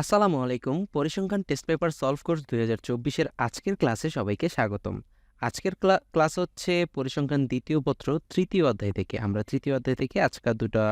আসসালামু আলাইকুম। পরিসংখ্যান টেস্ট পেপার সলভ কোর্স দুই হাজার চব্বিশের আজকের ক্লাসে সবাইকে স্বাগতম। আজকের ক্লাস হচ্ছে পরিসংখ্যান দ্বিতীয় পত্র তৃতীয় অধ্যায় থেকে। আমরা তৃতীয় অধ্যায় থেকে আজকাল দুটা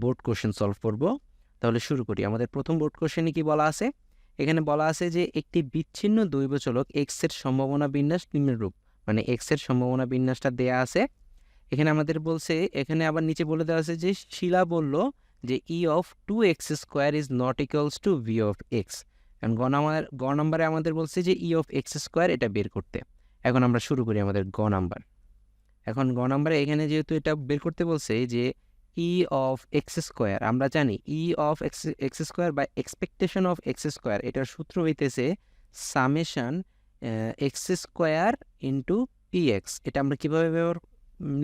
বোর্ড কোশ্চেন সলভ করব। তাহলে শুরু করি। আমাদের প্রথম বোর্ড কোশ্চেনে কি বলা আছে? এখানে বলা আছে যে একটি বিচ্ছিন্ন দৈবচলক এক্সের সম্ভাবনা বিন্যাস নিম্নরূপ মানে এক্সের সম্ভাবনা বিন্যাসটা দেয়া আছে। এখানে আমাদের বলছে, এখানে আবার নিচে বলে দেওয়া আছে যে শিলা বলল যে E of two X square is not equals to V of X কারণ গ নাম্বার গ নাম্বারে আমাদের বলছে যে ই অফ এক্স স্কোয়ার এটা বের করতে। এখন আমরা শুরু করি আমাদের গ নাম্বার এখন গ নাম্বারে এখানে যেহেতু এটা বের করতে বলছে যে ই অফ এক্স স্কোয়ার আমরা জানি E of X X square বা এক্সপেকটেশন অফ এক্স স্কোয়ার এটার সূত্র হইতেছে summation X square into P X এটা আমরা কীভাবে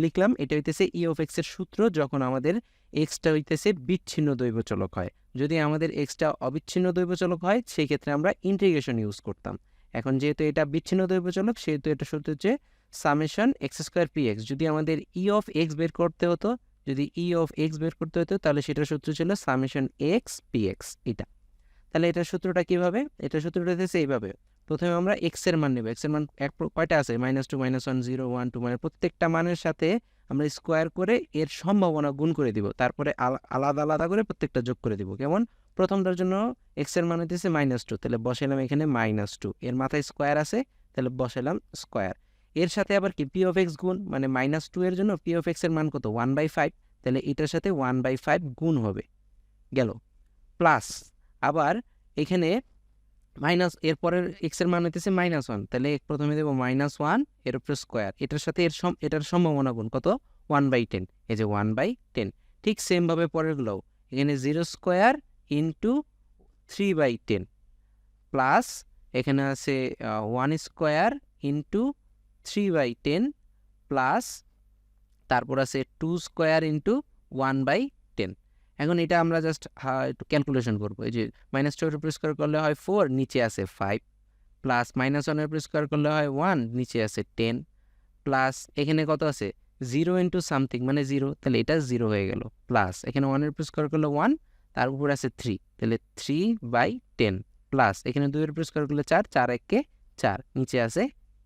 লিখলাম? এটা হইতেছে ই অফ এক্সের সূত্র যখন আমাদের এক্সটা হইতেছে বিচ্ছিন্ন দৈবচলক হয়। যদি আমাদের এক্সটা অবিচ্ছিন্ন দৈবচলক হয় সেই ক্ষেত্রে আমরা ইন্টিগ্রেশন ইউজ করতাম। এখন যেহেতু এটা বিচ্ছিন্ন দৈবচলক, সেহেতু এটা সূত্র হচ্ছে summation X square P X যদি আমাদের ই অফ এক্স বের করতে হতো, যদি ই অফ এক্স বের করতে হতো, তাহলে সেটার সূত্র ছিল সামেশন এক্স পি এক্স এটা। তাহলে এটার সূত্রটা কীভাবে? এটার সূত্রটা হচ্ছে এইভাবে। প্রথমে আমরা এক্সের মান নেব। এক্সের মান এক কয়টা আছে? Minus two minus one zero one two মানে প্রত্যেকটা মানের সাথে আমরা স্কোয়ার করে এর সম্ভাবনা গুণ করে দিব। তারপরে আলাদা আলাদা করে প্রত্যেকটা যোগ করে দিব। কেমন? প্রথমটার জন্য এক্সের মান হইতেছে মাইনাস টু তাহলে বসাইলাম এখানে মাইনাস টু এর মাথায় স্কোয়ার আছে, তাহলে বসাইলাম স্কোয়ার এর সাথে আবার কি? পি অফ এক্স গুণ মানে মাইনাস টু এর জন্য পি অফ এক্সের মান কত? ওয়ান বাই ফাইভ তাহলে এটার সাথে ওয়ান বাই ফাইভ গুণ হবে। গেল। প্লাস আবার এখানে মাইনাস এরপরের এক্সের মান হইতেছে মাইনাস ওয়ান তাহলে প্রথমে দেবো মাইনাস ওয়ানের উপরে স্কোয়ার এটার সাথে এর সম, এটার সম্ভাবনা গুণ কত? ওয়ান বাই টেন এই যে ওয়ান বাই টেন ঠিক সেমভাবে পরেরগুলোও এখানে zero square into three by ten plus এখানে আছে one square into three by ten plus তারপর আছে two square into one by এখন এটা আমরা জাস্ট একটু ক্যালকুলেশন করব। এই যে মাইনাস টু উপর করলে হয় ফোর নিচে আছে ফাইভ প্লাস মাইনাস ওয়ানের উপর করলে হয় ওয়ান নিচে আছে টেন প্লাস এখানে কত আছে? জিরো ইন্টু সামথিং মানে জিরো তাহলে এটা জিরো হয়ে গেল। প্লাস এখানে ওয়ানের উপর করলে ওয়ান তার উপর আছে থ্রি তাহলে থ্রি বাই টেন প্লাস এখানে দুইয়ের উপর স্কোয়ার করলে চার চার এককে চার, নিচে আছে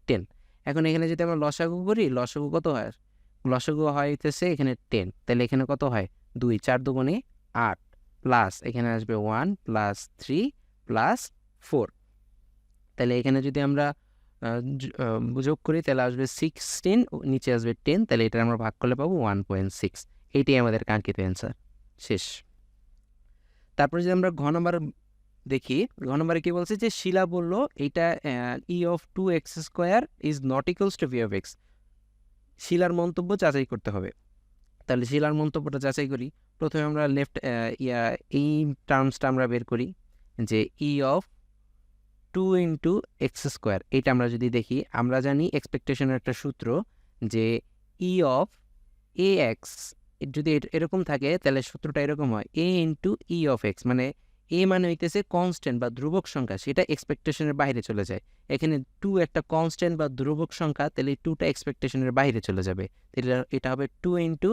টেন এখন এখানে যদি আমরা লসাগু করি, লসাগু কত হয়? লসাগু হইতেছে এখানে টেন তাহলে এখানে কত হয়? দুই, চার দুগুণে আট প্লাস এখানে আসবে one plus three plus four তাহলে এখানে যদি আমরা যোগ করি, তাহলে আসবে সিক্সটিন নিচে আসবে টেন তাহলে এটা আমরা ভাগ করলে পাবো ওয়ান পয়েন্ট সিক্স এইটাই আমাদের কাঙ্ক্ষিত অ্যান্সার শেষ। তারপরে যদি আমরা ঘ নম্বর দেখি, ঘ নম্বরে কি বলছে যে, শিলা বলল এইটা E of two X square is not equals to V of X শিলার মন্তব্য যাচাই করতে হবে। তাহলে জেলার মন্তব্যটা যাচাই করি, প্রথমে আমরা লেফট ইয়া, এই টার্মসটা আমরা বের করি যে E of two into X square এটা আমরা যদি দেখি, আমরা জানি এক্সপেকটেশনের একটা সূত্র যে ই অফ এ এক্স যদি এরকম থাকে, তাহলে সূত্রটা এরকম হয় A into E of X মানে এ মানে হইতেছে কনস্ট্যান্ট বা ধ্রুবক সংখ্যা, সেটা এক্সপেকটেশনের বাইরে চলে যায়। এখানে টু একটা কনস্ট্যান্ট বা ধ্রুবক সংখ্যা, তাহলে টুটা এক্সপেকটেশনের বাইরে চলে যাবে। তাহলে এটা হবে two into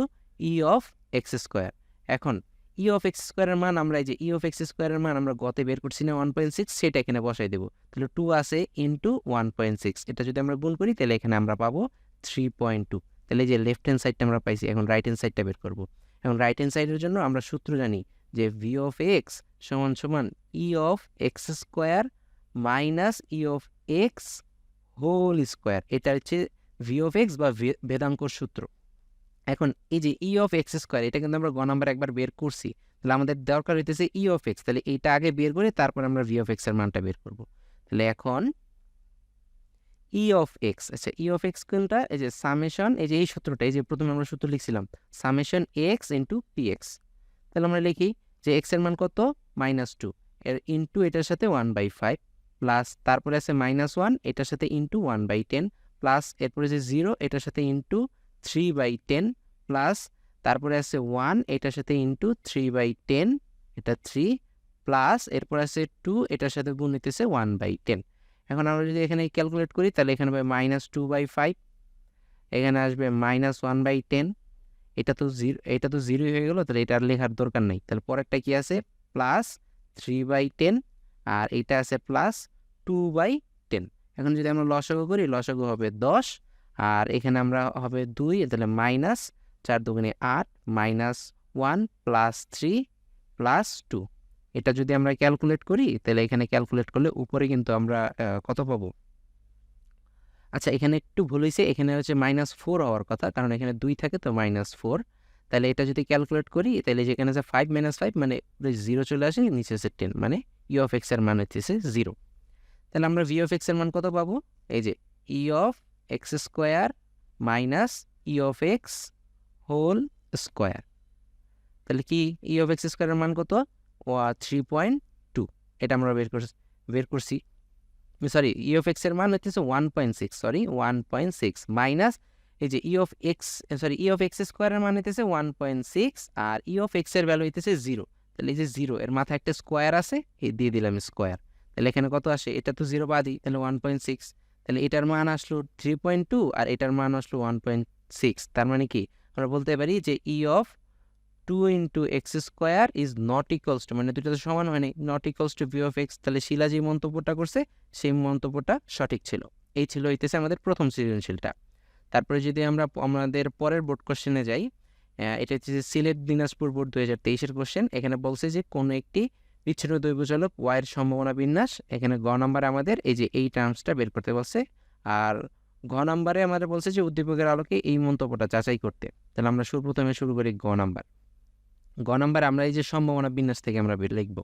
E of X square এখন ই অফ এক্স স্কোয়ারের মান আমরা এই যে ই অফ এক্স স্কোয়ারের মান আমরা গতে বের করছি না ওয়ান পয়েন্ট সিক্স সেটা এখানে বসাই দেবো। তাহলে টু আছে ইন্টু ওয়ান পয়েন্ট সিক্স এটা যদি আমরা গুণ করি, তাহলে এখানে আমরা পাবো থ্রি পয়েন্ট টু তাহলে যে লেফট হ্যান্ড সাইডটা আমরা পাইছি, এখন রাইট হ্যান্ড সাইডটা বের করব। এখন রাইট হ্যান্ড সাইডের জন্য আমরা সূত্র জানি যে ভি অফ এক্স সমান সমান E of X square minus E of X whole square এটা হচ্ছে ভি অফ এক্স বা ভেদাঙ্কর সূত্র। এখন এই যে ই অফ এক্স স্কোয়ার এটা কিন্তু আমরা গ নাম্বার একবার বের করছি। তাহলে আমাদের দরকার হইতেছে ই অফ এক্স তাহলে এইটা আগে বের করে তারপর আমরা ভি অফ এক্সের মানটা বের করব। তাহলে এখন ই অফ এক্স আচ্ছা ই অফ এক্স কোনটা? এই যে সামেশন এই যে এই সূত্রটা, এই যে প্রথমে আমরা সূত্র লিখছিলাম summation X into P X তাহলে আমরা লিখি যে এক্সের মান কত? মাইনাস টু এর ইন্টু এটার সাথে ওয়ান বাই ফাইভ প্লাস তারপরে আছে মাইনাস ওয়ান এটার সাথে into one by ten plus এরপরে যে জিরো এটার সাথে into three by ten plus তারপরে আছে ওয়ান এটার সাথে ইন্টু থ্রি বাই টেন এটা থ্রি প্লাস এরপর আছে টু এটার সাথে গুণ হইতেছে ওয়ান বাই টেন এখন আমরা যদি এখানে ক্যালকুলেট করি, তাহলে এখানে হবে মাইনাস টু বাই ফাইভ এখানে আসবে মাইনাস ওয়ান বাই টেন এটা তো জিরো এটা তো জিরো হয়ে গেলো, তাহলে এটা আর লেখার দরকার নেই। তাহলে পরেরটা কি আছে? প্লাস থ্রি বাই টেন আর এটা আছে প্লাস টু বাই টেন এখন যদি আমরা লসাগু করি, লসাগু হবে দশ, আর এখানে আমরা হবে দুই তাহলে মাইনাস চার দুগুণে আট minus one plus three plus two এটা যদি আমরা ক্যালকুলেট করি, তাহলে এখানে ক্যালকুলেট করলে উপরে কিন্তু আমরা কত পাবো? আচ্ছা এখানে একটু ভুল হয়েছে এখানে হচ্ছে মাইনাস ফোর হওয়ার কথা, কারণ এখানে দুই থাকে তো মাইনাস ফোর তাহলে এটা যদি ক্যালকুলেট করি, তাহলে যেখানে আছে ফাইভ মাইনাস ফাইভ মানে জিরো চলে আসে, নিচে আছে টেন মানে ই অফ এক্সের মান হচ্ছে জিরো তাহলে আমরা ভি অফ এক্সের মান কত পাবো? এই যে E of X square minus E of X whole square তাহলে কি ই অফ এক্স স্কোয়ারের মান কত? ও থ্রি পয়েন্ট টু এটা আমরা বের করছি বের করছি। সরি ই অফ এক্সের মান হচ্ছে one point six sorry one point six minus এই যে E of X sorry E of X স্কোয়ারের মান হইতেছে ওয়ান পয়েন্ট সিক্স আর ই অফ এক্সের ভ্যালু হইতেছে জিরো তাহলে এই যে জিরো এর মাথায় একটা স্কোয়ার আছে, এই দিয়ে দিলাম স্কোয়ার তাহলে এখানে কত আসে? এটা তো জিরো বাদই, তাহলে ওয়ান পয়েন্ট সিক্স তাহলে এটার মান আসলো থ্রি পয়েন্ট টু আর এটার মান আসলো ওয়ান পয়েন্ট সিক্স তার মানে কি? আমরা বলতে পারি যে E of two into X square is not equals to মানে দুটো তো সমান হয়নি not equals to V of X তাহলে শিলা যে মন্তব্যটা করছে, সেই মন্তব্যটা সঠিক ছিল। এই ছিল হইতেছে আমাদের প্রথম সৃজনশীলটা। তারপরে যদি আমরা আমাদের পরের বোর্ড কোশ্চেনে যাই এটা হচ্ছে যে সিলেট দিনাজপুর বোর্ড দুই হাজার তেইশের কোশ্চেন এখানে বলছে যে কোনো একটি বিচ্ছিন্ন দৈবচালক ওয়াইয়ের সম্ভাবনা বিন্যাস, এখানে গ নাম্বারে আমাদের এই যে এই টার্মসটা বের করতে বলছে, আর ঘ নাম্বারে আমাদের বলছে যে উদ্দীপকের আলোকে এই মন্তব্যটা যাচাই করতে। তাহলে আমরা প্রথমে শুরু করি গ নাম্বার। গ নাম্বার আমরা এই যে সম্ভাবনা বিন্যাস থেকে আমরা লিখব।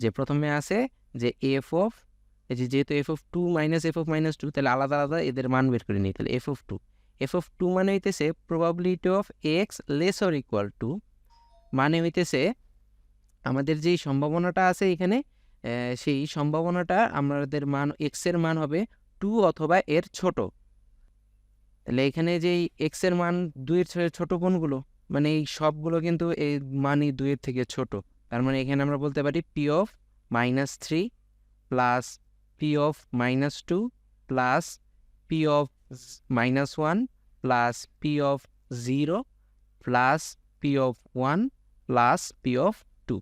যে প্রথমে আছে যে এফ অফ এই যে যেহেতু F of two minus F of minus two তাহলে আলাদা আলাদা এদের মান বের করে নিই, তাহলে F of two F of two মানে হইতেছে probability of X less or equal to মানে হইতেছে আমাদের যেই সম্ভাবনাটা আছে এখানে সেই সম্ভাবনাটা আমাদের মান এক্সের মান হবে টু অথবা এর ছোট। তাহলে এখানে যেই এক্সের মান দুইয়ের ছোট কোনগুলো? মানে এই সবগুলো কিন্তু এই মানই দুইয়ের থেকে ছোট। তার মানে এখানে আমরা বলতে পারি P of minus three plus P of minus two plus P of minus one plus P of zero plus P of one plus P of two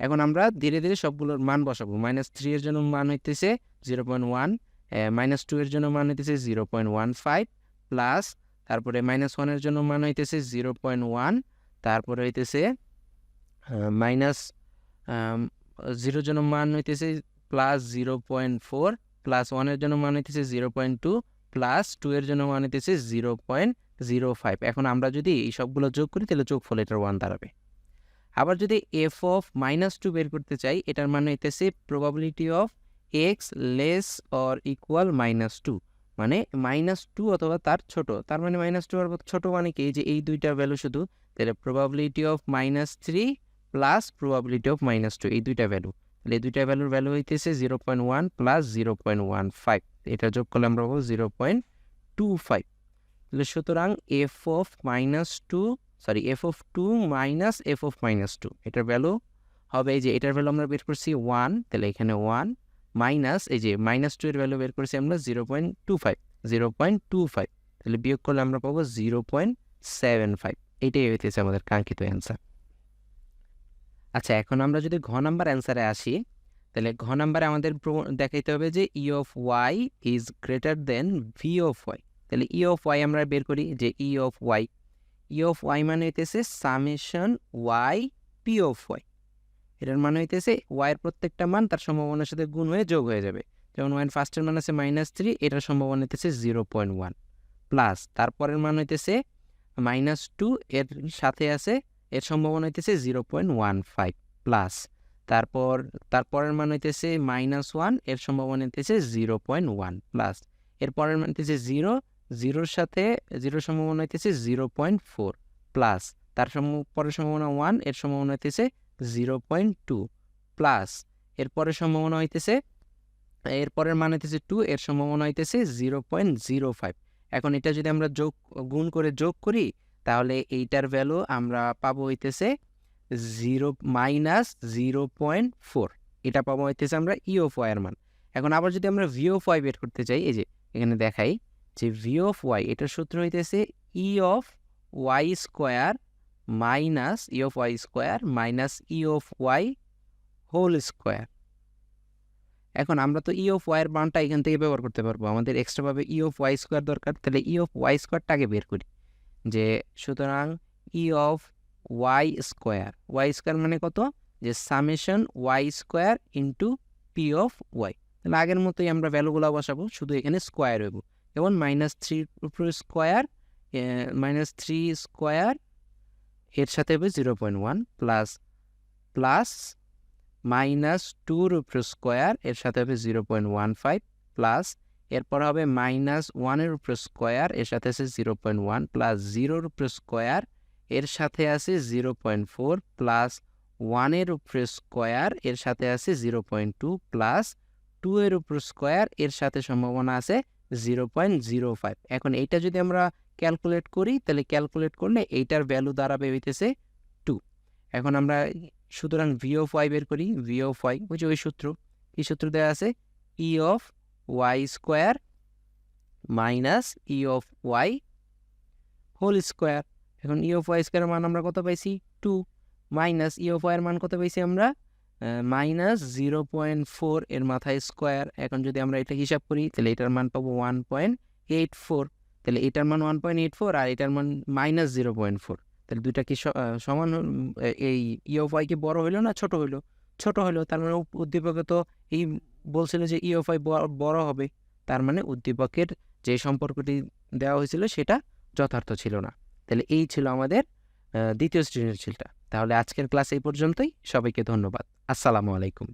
এখন আমরা ধীরে ধীরে সবগুলোর মান বসাবো। মাইনাস থ্রি এর জন্য মান হইতেছে zero point one minus two এর জন্য মান হইতেছে zero point one five plus তারপরে মাইনাস ওয়ানের জন্য মান হইতেছে জিরো পয়েন্ট ওয়ান তারপরে হইতেছে মাইনাস জিরোর জন্য মান হইতেছে plus zero point four plus ওয়ানের জন্য মান হইতেছে zero point two plus two এর জন্য মান হইতেছে জিরো পয়েন্ট জিরো ফাইভ এখন আমরা যদি এই সবগুলো যোগ করি, তাহলে যোগফল এটার ওয়ান দাঁড়াবে। আবার যদি এফ অফ মাইনাস টু বের করতে চাই, এটার মানে হইতেছে probability of X less or equal minus two মানে মাইনাস টু অথবা তার ছোট, তার মানে মাইনাস টু আর ছোট মানে কি? যে এই দুইটা ভ্যালু শুধু, তাহলে probability of minus three plus probability of minus two এই দুইটা ভ্যালু তাহলে এই দুইটা ভ্যালুর ভ্যালু হইতেছে zero point one plus zero point one five এটা যোগ করলে আমরা পাবো জিরো পয়েন্ট টু ফাইভ তাহলে সুতরাং F of minus two sorry F of two minus F of minus two এটার ভ্যালু হবে এই যে, এটার ভ্যালু আমরা বের করছি ওয়ান তাহলে এখানে ওয়ান মাইনাস, এই যে মাইনাস টু এর ভ্যালু বের করছি আমরা zero point two five zero point two five তাহলে বিয়োগ করলে আমরা পাবো জিরো পয়েন্ট সেভেন ফাইভ এটাই হইতেছে আমাদের কাঙ্ক্ষিত অ্যান্সার আচ্ছা এখন আমরা যদি ঘ নাম্বার অ্যান্সারে আসি, তাহলে ঘ নাম্বারে আমাদের দেখাইতে হবে যে E of Y is greater than V of Y তাহলে ই অফ ওয়াই আমরা বের করি যে E of Y E of Y মানে হইতেছে summation Y P of Y এটার মানে হইতেছে ওয়াইয়ের প্রত্যেকটা মান তার সম্ভাবনার সাথে গুণ হয়ে যোগ হয়ে যাবে। যেমন ওয়াইন ফার্স্টের মান আছে মাইনাস থ্রি এটার সম্ভাবনা হইতেছে জিরো পয়েন্ট ওয়ান প্লাস তারপরের মান হইতেছে মাইনাস টু এর সাথে আছে, এর সম্ভাবনা হইতেছে zero point one five plus তারপর, তারপরের মান হইতেছে মাইনাস ওয়ানের সম্ভাবনা হইতেছে জিরো পয়েন্ট ওয়ান প্লাস এর পরের মান হইতেছে জিরো জিরোর সাথে জিরোর সম্ভাবনা হইতেছে জিরো পয়েন্ট ফোর প্লাস তার পরের সম্ভাবনা ওয়ানের সম্ভাবনা হইতেছে জিরো পয়েন্ট টু প্লাস, এরপরের সম্ভাবনা হইতেছে, এরপরের মান হইতেছে টু, এর সম্ভাবনা হইতেছে জিরো পয়েন্ট জিরো ফাইভ। এখন এটা যদি আমরা যোগ, গুণ করে যোগ করি, তাহলে এইটার ভ্যালু আমরা পাবো হইতেছে zero minus zero point four. এটা পাবো হইতেছে আমরা ই অফ ওয়াই এর মান। এখন আবার যদি আমরা ভি অফ ওয়াই বের করতে চাই, এই যে এখানে দেখাই যে ভি অফ ওয়াই এটার সূত্র হইতেছে E of Y square minus E of Y square minus E of Y whole square এখন আমরা তো ই অফ ওয়াইয়ের মানটা এখান থেকে ব্যবহার করতে পারব। আমাদের এক্সট্রাভাবে ই অফ ওয়াই স্কোয়ার দরকার, তাহলে ই অফ ওয়াই স্কোয়ারটা আগে বের করি। যে সুতরাং E of Y square Y square মানে কত? যে summation Y square into P of Y তাহলে আগের মতোই আমরা ভ্যালুগুলো বসাবো, শুধু এখানে স্কোয়ার হইব। যেমন মাইনাস উপর স্কোয়ার মাইনাস থ্রি স্কোয়ার এর সাথে হবে zero point one plus plus minus টুর উপর স্কোয়ার এর সাথে হবে zero point one five plus এরপর হবে মাইনাস ওয়ানের উপর স্কোয়ার এর সাথে আছে জিরো পয়েন্ট ওয়ান প্লাস জিরোর উপর স্কোয়ার এর সাথে আছে জিরো পয়েন্ট ফোর প্লাস ওয়ানের উপরে স্কোয়ার এর সাথে আছে zero point two plus two এর উপর স্কোয়ার এর সাথে সম্ভাবনা আছে জিরো পয়েন্ট জিরো ফাইভ এখন এইটা যদি আমরা ক্যালকুলেট করি, তাহলে ক্যালকুলেট করলে এইটার ভ্যালু দাঁড়াবে হইতেছে টু এখন আমরা সুতরাং ভি অফ বের করি ভি অফ ওয়াই ওই সূত্র এই সূত্র দেওয়া আছে? E of Y square minus E of Y whole square এখন ই অফ ওয়াই স্কোয়ারের মান আমরা কত পাইছি? টু মাইনাস ই অফ ওয়াইয়ের মান কত পাইছি আমরা? মাইনাস জিরো পয়েন্ট ফোর এর মাথায় স্কোয়ার এখন যদি আমরা এটা হিসাব করি, তাহলে এটার মান পাবো ওয়ান পয়েন্ট এইট ফোর তাহলে এটার মান ওয়ান পয়েন্ট এইট ফোর আর এটার মান মাইনাস জিরো পয়েন্ট ফোর তাহলে দুইটা কি সমান এই ই অফ ওয়াই কি বড় হইল না ছোট হইল? ছোট হইল, তার মানে উদ্দীপকে তো এই বলছিল যে ই অফ ওয়াই বড় হবে। তার মানে উদ্দীপকের যে সম্পর্কটি দেওয়া হয়েছিল সেটা যথার্থ ছিল না। তাহলে এই ছিল আমাদের দ্বিতীয় সৃজনশীলটা তাহলে আজকের ক্লাস এই পর্যন্তই। সবাইকে ধন্যবাদ। আসসালামু আলাইকুম।